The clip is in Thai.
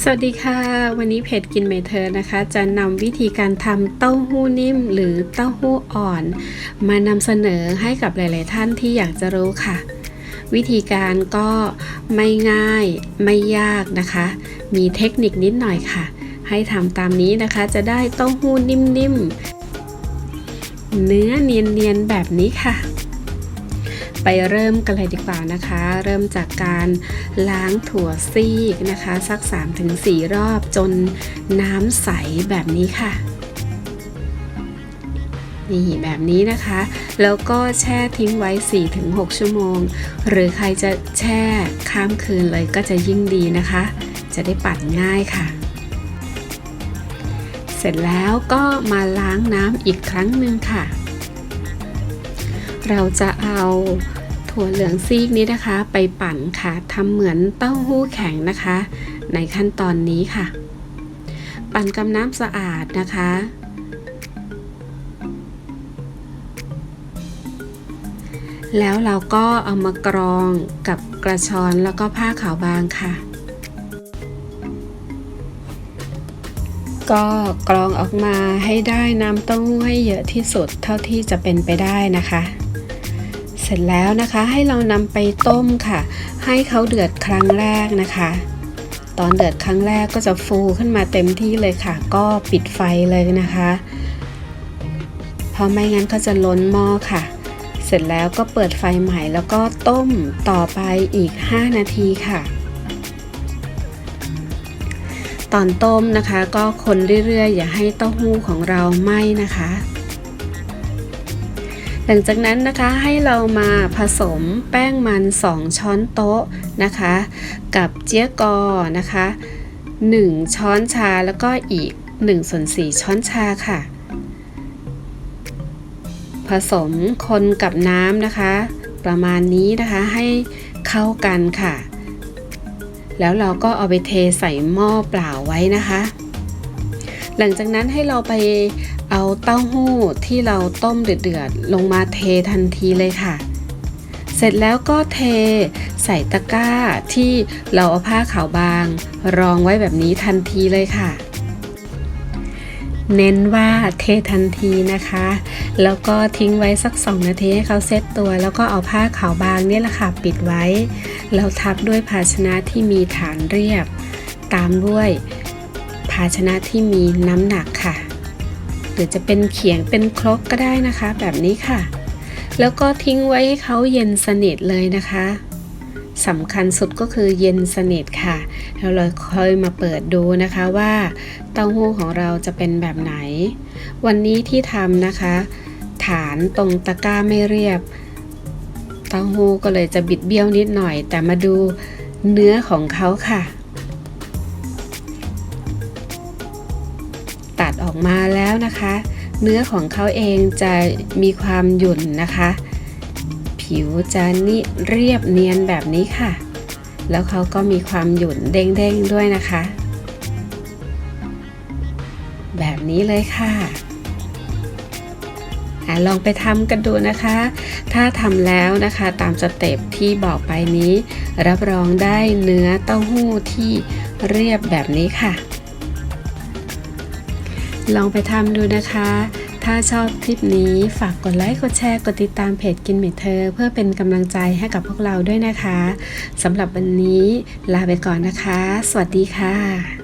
สวัสดีค่ะ วันนี้เพจกินเมเธอนะคะ จะนำวิธีการทำเต้าหู้นิ่ม หรือเต้าหู้อ่อน มานำเสนอให้กับหลาย ๆ ท่านที่อยากจะรู้ค่ะ วิธีการก็ไม่ง่ายไม่ยากนะคะ มีเทคนิคนิดหน่อยค่ะ ให้ทำตามนี้นะคะจะได้เต้าหู้นิ่ม ๆ เนื้อเนียน ๆ แบบนี้ค่ะ ไปเริ่มกันเลยดีกว่านะคะ เริ่มจากการล้างถั่วซีกนะคะ สัก 3-4 รอบจนน้ำใสแบบนี้ค่ะนี่แบบนี้นะคะ แล้วก็แช่ทิ้งไว้ 4-6 ชั่วโมง หรือใครจะแช่ข้ามคืนเลยก็จะยิ่งดีนะคะ จะได้ปั่นง่ายค่ะ เสร็จแล้วก็มาล้างน้ำอีกครั้งหนึ่งค่ะ เราจะเอาถั่วเหลืองซีกนี้นะคะ ไปปั่นค่ะทำเหมือนเต้าหู้แข็งนะคะ ในขั้นตอนนี้ค่ะ ปั่นกับน้ำสะอาดนะคะแล้วเราก็เอามากรองกับกระชอนแล้วก็ผ้าขาวบางค่ะ ก็กรองออกมาให้ได้น้ำเต้าหู้ให้เยอะที่สุดเท่าที่จะเป็นไปได้นะคะ ร็จแล้วนะคะ ให้เรานำไปต้มค่ะ ให้เขาเดือดครั้งแรกนะคะ ตอนเดือดครั้งแรกก็จะฟูขึ้นมาเต็มที่เลยค่ะ ก็ปิดไฟเลยนะคะเพราะไม่งั้นก็จะล้นหม้อค่ะ เสร็จแล้วก็เปิดไฟใหม่แล้วก็ต้มต่อไปอีก 5 นาทีค่ะตอนต้มนะคะก็คนเรื่อยๆ อย่าให้เต้าหู้ของเราไหม้นะคะ หลังจากนั้นนะคะให้เรามาผสมแป้งมัน 2 ช้อนโต๊ะนะคะ กับเจี๊ยกอนะคะ 1 ช้อนชาแล้วก็อีก1ส่วน4ช้อนชาค่ะ ผสมคนกับน้ำนะคะ ประมาณนี้นะคะให้เข้ากันค่ะ แล้วเราก็เอาไปเทใส่หม้อเปล่าไว้นะคะ หลังจากนั้นให้เราไป เอาเต้าหู้ที่เราต้มเดือดๆลงมาเททันทีเลยค่ะ เสร็จแล้วก็เทใส่ตะกร้าที่เราเอาผ้าขาวบาง รองไว้แบบนี้ทันทีเลยค่ะ เน้นว่าเททันทีนะคะ แล้วก็ทิ้งไว้สัก 2 นาทีให้เขาเซตตัว แล้วก็เอาผ้าขาวบางเนี่ยแหละค่ะปิดไว้ แล้วทับด้วยภาชนะที่มีฐานเรียบ ตามด้วยภาชนะที่มีน้ำหนักค่ะ หรือจะเป็นเขียงเป็นครกก็ได้นะคะ แบบนี้ค่ะ แล้วก็ทิ้งไว้ให้เขาเย็นสนิทเลยนะคะสำคัญสุดก็คือเย็นสนิทค่ะ แล้วเราค่อยมาเปิดดูนะคะว่าเต้าหู้ของเราจะเป็นแบบไหน วันนี้ที่ทำนะคะ ฐานตรงตะกร้าไม่เรียบ เต้าหู้ก็เลยจะบิดเบี้ยวนิดหน่อย แต่มาดูเนื้อของเขาค่ะ ออกมาแล้วนะคะ เนื้อของเขาเองจะมีความหยุ่นนะคะ ผิวจะนิเรียบเนียนแบบนี้ค่ะ แล้วเขาก็มีความหยุ่นเด้งๆด้วยนะคะ แบบนี้เลยค่ะอะลองไปทำกันดูนะคะ ถ้าทำแล้วนะคะตามสเต็ปที่บอกไปนี้ รับรองได้เนื้อเต้าหู้ที่เรียบแบบนี้ค่ะ ลองไปทำดูนะคะ ถ้าชอบคลิปนี้ฝากกดไลค์ กดแชร์ กดติดตามเพจกินเมทเธอ เพื่อเป็นกำลังใจให้กับพวกเราด้วยนะคะสำหรับวันนี้ลาไปก่อนนะคะ สวัสดีค่ะ